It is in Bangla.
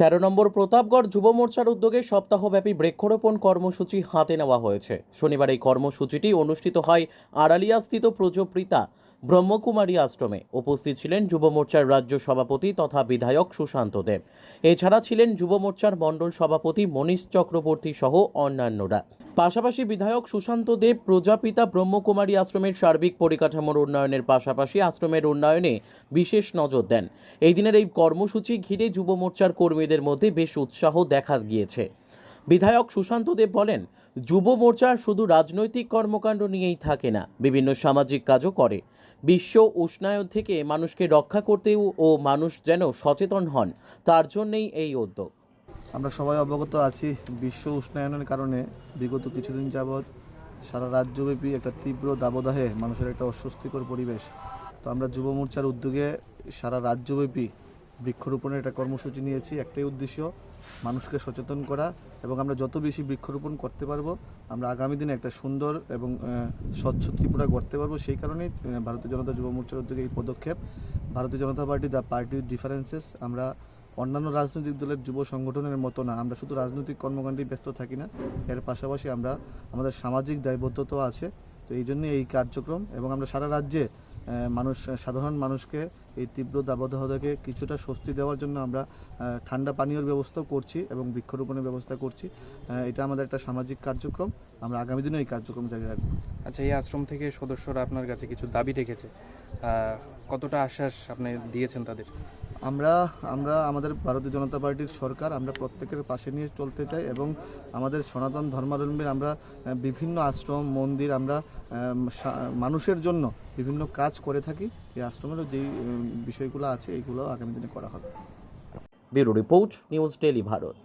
তেরো নম্বর প্রতাপগড় যুব মোর্চার উদ্যোগে সপ্তাহব্যাপী বৃক্ষরোপণ কর্মসূচি হাতে নেওয়া হয়েছে। শনিবার এই কর্মসূচিটি অনুষ্ঠিত হয় আড়ালিয়াস্থিত প্রজপ্রিতা ব্রহ্মকুমারী আশ্রমে। উপস্থিত ছিলেন যুব মোর্চার রাজ্য সভাপতি তথা বিধায়ক সুশান্ত দেব। এছাড়া ছিলেন যুব মোর্চার মণ্ডল সভাপতি মনীষ চক্রবর্তী সহ অন্যান্যরা। পাশাপাশি বিধায়ক সুশান্ত দেব, প্রজাপিতা ব্রহ্মকুমারী আশ্রমের সার্বিক পরিকাঠামোর উন্নয়নের পাশাপাশি আশ্রমের উন্নয়নে বিশেষ নজর দেন। এই দিনের এই কর্মসূচি ঘিরে যুব মোর্চার কর্মীদের মধ্যে বেশ উৎসাহ দেখা গিয়েছে। বিধায়ক সুশান্ত দেব বলেন, যুব মোর্চার শুধু রাজনৈতিক কর্মকাণ্ড নিয়েই থাকে না, বিভিন্ন সামাজিক কাজও করে। বিশ্ব উষ্ণায়ন থেকে মানুষকে রক্ষা করতেও ও মানুষ যেন সচেতন হন, তার জন্যেই এই উদ্যোগ। আমরা সবাই অবগত আছি, বিশ্ব উষ্ণায়নের কারণে বিগত কিছুদিন যাবৎ সারা রাজ্যব্যাপী একটা তীব্র দাবদাহে মানুষের একটা অস্বস্তিকর পরিবেশ। তো আমরা যুব মোর্চার উদ্যোগে সারা রাজ্যব্যাপী বৃক্ষরোপণের একটা কর্মসূচি নিয়েছি, একটাই উদ্দেশ্য, মানুষকে সচেতন করা এবং আমরা যত বেশি বৃক্ষরোপণ করতে পারব, আমরা আগামী দিনে একটা সুন্দর এবং স্বচ্ছ ত্রিপুরা করতে পারব। সেই কারণেই ভারতীয় জনতা যুব মোর্চার উদ্যোগে এই পদক্ষেপ। Bharatiya Janata party, the party differences, আমরা অন্যান্য রাজনৈতিক দলের যুব সংগঠনের মতো না। আমরা শুধু রাজনৈতিক কর্মকাণ্ডে ব্যস্ত থাকি না, এর পাশাপাশি আমরা আমাদের সামাজিক দায়বদ্ধতাও আছে। তো এই জন্য এই কার্যক্রম এবং আমরা সারা রাজ্যে মানুষ, সাধারণ মানুষকে এই তীব্র দাবদাহ থেকে কিছুটা স্বস্তি দেওয়ার জন্য আমরা ঠান্ডা পানীয়র ব্যবস্থাও করছি এবং বৃক্ষরোপণের ব্যবস্থা করছি। এটা আমাদের একটা সামাজিক কার্যক্রম। আমরা আগামী দিনে এই কার্যক্রম জারি রাখব। আচ্ছা এই আশ্রম থেকে সদস্যরা আপনার কাছে কিছু দাবি রেখেছে। কতটা আশ্বাস আপনি দিয়েছেন তাদের? আমরা আমরা আমাদের ভারতীয় জনতা পার্টির সরকার আমরা প্রত্যেকের পাশে নিয়ে চলতে চাই এবং আমাদের সনাতন ধর্মাবলম্বীর আমরা বিভিন্ন আশ্রম, মন্দির আমরা মানুষের জন্য বিভিন্ন কাজ করে থাকি। এই আশ্রমেরও যেই বিষয়গুলো আছে এইগুলো আগামী দিনে করা হবে। Bureau report, news daily Bharat.